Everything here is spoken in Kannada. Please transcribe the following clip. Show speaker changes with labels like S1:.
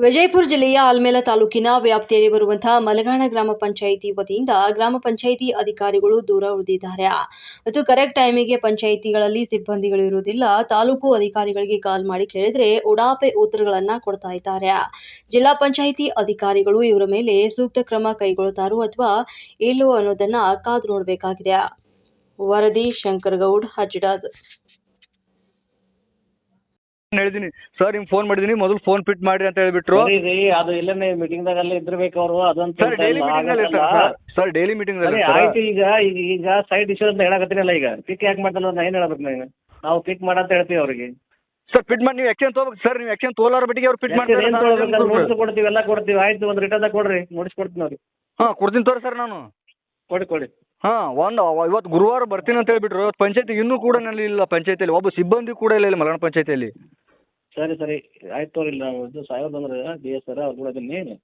S1: ವಿಜಯಪುರ ಜಿಲ್ಲೆಯ ಆಲ್ಮೇಲ ತಾಲೂಕಿನ ವ್ಯಾಪ್ತಿಯಲ್ಲಿ ಬರುವಂತಹ ಮಲಗಾಣ ಗ್ರಾಮ ಪಂಚಾಯಿತಿ ವತಿಯಿಂದ ಗ್ರಾಮ ಪಂಚಾಯಿತಿ ಅಧಿಕಾರಿಗಳು ದೂರ ಉಳಿದಿದ್ದಾರೆ. ಮತ್ತು ಕರೆಕ್ಟ್ ಟೈಮಿಗೆ ಪಂಚಾಯಿತಿಗಳಲ್ಲಿ ಸಿಬ್ಬಂದಿಗಳು ಇರುವುದಿಲ್ಲ. ತಾಲೂಕು ಅಧಿಕಾರಿಗಳಿಗೆ ಕಾಲ್ ಮಾಡಿ ಕೇಳಿದ್ರೆ ಉಡಾಪೆ ಉತ್ತರಗಳನ್ನ ಕೊಡ್ತಾ ಇದ್ದಾರೆ. ಜಿಲ್ಲಾ ಪಂಚಾಯಿತಿ ಅಧಿಕಾರಿಗಳು ಇವರ ಮೇಲೆ ಸೂಕ್ತ ಕ್ರಮ ಕೈಗೊಳ್ತಾರೋ ಅಥವಾ ಇಲ್ಲವೋ ಅನ್ನೋದನ್ನ ಕಾದು ನೋಡಬೇಕಾಗಿದೆ. ವರದಿ ಶಂಕರಗೌಡ್ ಹಜ್ಡದ್
S2: ಹೇಳಿದೀನಿ. ಸರ್ ನಿಮ್ಗೆ ಫೋನ್ ಮಾಡಿದೀನಿ. ಮೊದಲು ಫೋನ್ ಪಿಟ್ ಮಾಡಿ ಅಂತ ಹೇಳ್ಬಿಟ್ರು.
S3: ಸರಿ ರೀ ಅದು ಇಲ್ಲೇ ಮೀಟಿಂಗ್ದಾಗ ಅಲ್ಲೇ ಇದ್ದಿರ್ಬೇಕು ಅವರು ಅದಂತ
S2: ಸರ್ ಡೈಲಿ ಮೀಟಿಂಗ್ ಅಲ್ಲಿ ಸರ್ ಡೈಲಿ ಮೀಟಿಂಗ್
S3: ಸರಿ ಆಯ್ತು ಈಗ ಈಗ ಈಗ ಸೈಡ್ ಇಶ್ಯೂ ಅಂತ ಹೇಳಕತ್ತೀನಲ್ಲ ಈಗ. ಪಿಕ್ ಯಾಕೆ ಮಾಡ್ತಲ್ಲ ನಾ ಏನು ಹೇಳ್ಬೇಕು ನಾನು? ನಾವು ಪಿಕ್ ಮಾಡಂತ ಹೇಳ್ತೀವಿ ಅವ್ರಿಗೆ.
S2: ಸರ್ ಪಿಟ್ ಮಾಡಿ ನೀವು ಎಕ್ಷನ್ ತೊಗೋಬೇಕು. ಸರ್ ನೀವು ಎಕ್ಷನ್ ತೋಲಾರ ಬಿಟ್ಟಿಗೆ ಅವ್ರು ಪಿಟ್ ಮಾಡ್ತಾರೆ
S3: ಕೊಡ್ತೀವಿ ಎಲ್ಲ ಕೊಡ್ತೀವಿ. ಆಯ್ತು ಒಂದು ರಿಟರ್ನ್ ಕೊಡ್ರಿ. ಕೊಡ್ತೀನಿ ಅವ್ರಿಗೆ.
S2: ಹಾಂ ಕೊಡ್ತೀನಿ ತೋರಿ ಸರ್ ನಾನು.
S3: ಕೊಡಿ ಕೊಡಿ.
S2: ಹಾಂ ಒಂದು ಇವತ್ತು ಗುರುವಾರ ಬರ್ತೀನಿ ಅಂತ ಹೇಳ್ಬಿಟ್ರು. ಇವತ್ತು ಪಂಚಾಯತಿ ಇನ್ನೂ ಕೂಡ ನಲ್ಲಿ ಇಲ್ಲ ಪಂಚಾಯತಿಯಲ್ಲಿ. ಒಬ್ಬ ಸಿಬ್ಬಂದಿ ಕೂಡ ಇಲ್ಲ ಇಲ್ಲಿ ಮಲಗಣ ಪಂಚಾಯತಿಯಲ್ಲಿ.
S3: ಸರಿ ಸರಿ. ಆಯ್ತು ತೋರಿ ನಾವು ಇದು ಸಾಯೋದು ಅಂದ್ರೆ ಬಿ ಎಸ್ ಸರ್ ಅವ್ರು ಕೂಡ ಇದೀನಿ